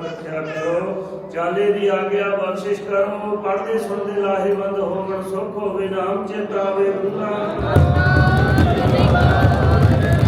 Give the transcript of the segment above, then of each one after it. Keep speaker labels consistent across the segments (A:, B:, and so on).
A: ਨਾਮ ਰੱਖਿਆ ਕਰੋ। ਚਾਲੇ ਦੀ ਆਗਿਆ ਬਖਸ਼ਿਸ਼ ਕਰੋ। ਪੜਦੇ ਸੁਣਦੇ ਲਾਹੇਵੰਦ ਹੋਵਣ ਸੁਖ ਹੋਵੇ ਨਾਮ ਚੇਤਾਵੇ ਗੁਰੂ ਨਾਨਕ।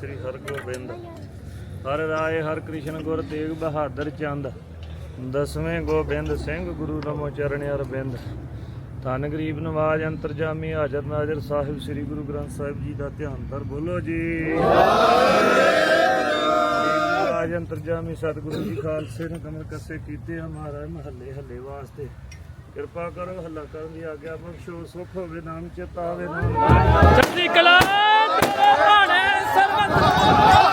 B: ਸ੍ਰੀ
A: ਹਰਗੋਬਿੰਦ। ਹਰ ਰਾਏ ਹਰ ਕ੍ਰਿਸ਼ਨ ਗੁਰ ਤੇਗ ਬਹਾਦਰ ਚੰਦ। ਦਸਵੇਂ ਗੋਬਿੰਦ ਸਿੰਘ ਗੁਰੂ ਨਮੋ ਚਰਨ ਅਰਬਿੰਦ ਧੰਨ ਗਰੀਬ ਨਵਾਜ ਅੰਤਰਜਾਮੀ ਹਾਜ਼ਰ ਨਾਜ਼ਰ ਸਾਹਿਬ ਸ੍ਰੀ ਗੁਰੂ ਗ੍ਰੰਥ ਸਾਹਿਬ ਜੀ ਦਾ ਧਿਆਨ ਧਰ ਬੋਲੋ ਜੀ। ਨਵਾਜ ਅੰਤਰਜਾਮੀ ਸਤਿਗੁਰੂ ਜੀ ਖਾਲਸੇ ਨੇ ਕਮਰ ਕੱਸੇ ਕੀਤੇ ਹਮਾਰਾ ਮਹੱਲੇ ਹੱਲੇ ਵਾਸਤੇ। ਕਿਰਪਾ ਕਰੋ ਹੱਲਾ ਕਰਨ ਦੀ ਆਗਿਆ ਬਖਸ਼ੋ, ਸੁਖ ਹੋਵੇ, ਨਾਮ ਚੇਤਾ ਨਾਮ
C: ਚੜ੍ਹਦੀ ਕਲਾ Levanta!